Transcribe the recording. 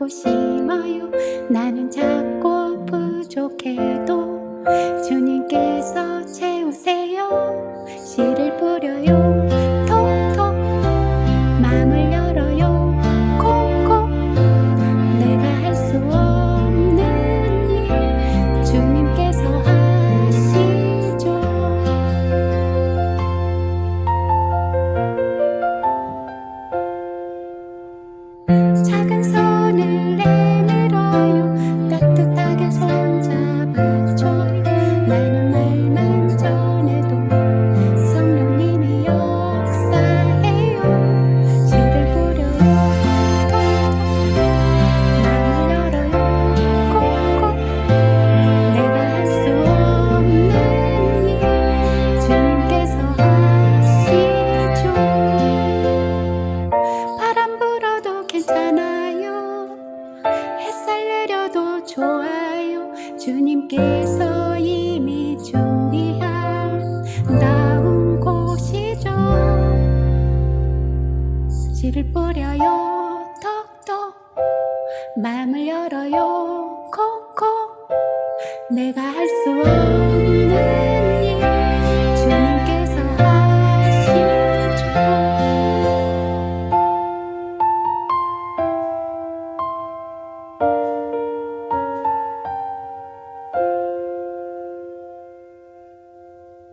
하고 심어요. 나는 작고 부족해. 좋아요. 주님께서 이미 준비한 나온 곳이죠. 씨를 뿌려요. 톡톡. 마음을 열어요. 콩콩 내가 할 수 없는